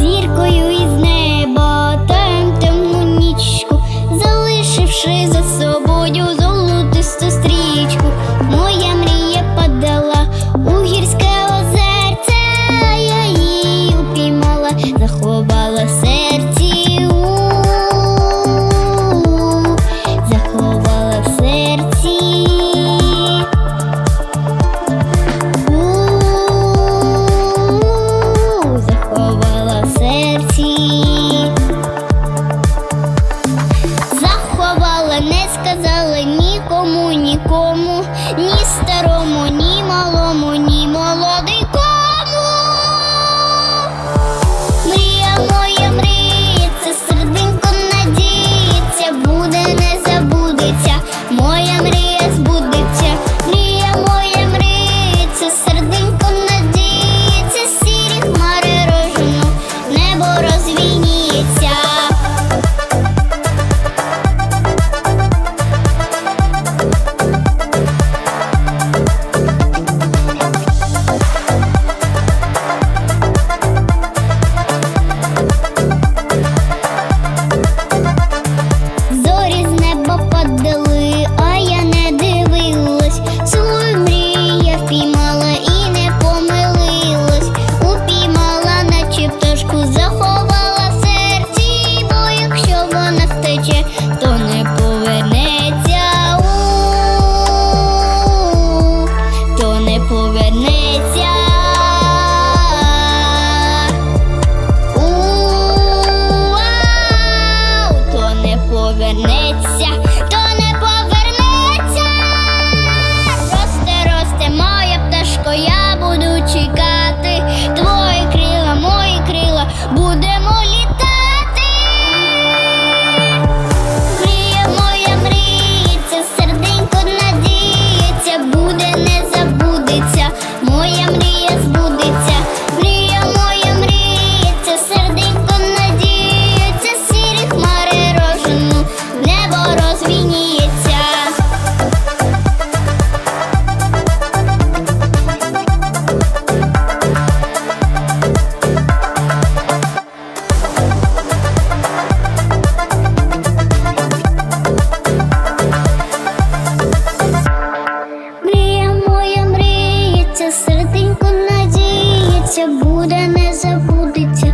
зіркою нікому, ні старому, ні малому. Не забудеться.